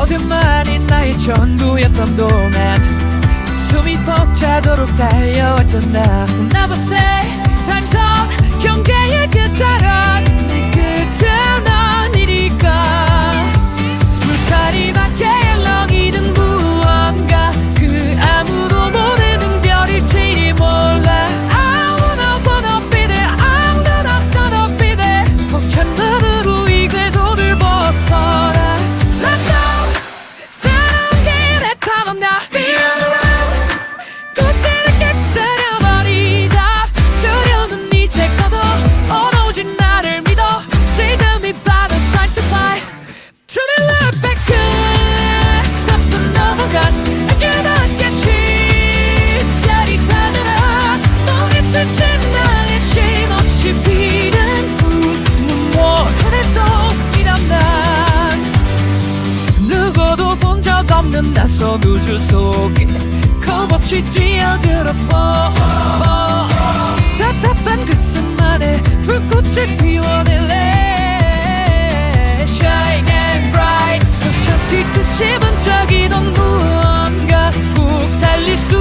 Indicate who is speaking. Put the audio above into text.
Speaker 1: 어둠만이 나의 전부였던 동안 숨이 벅차도록 달려왔던 나. Never say time's up 경계의 그 끝자락. 나선 우주 속에 겁없이 뛰어들어 fall, fall. 답답한 그 가슴 안에 불꽃을 피워낼래 Shine and bright 덮쳐 뛰듯이 번쩍이던 무언가 꼭 달릴 수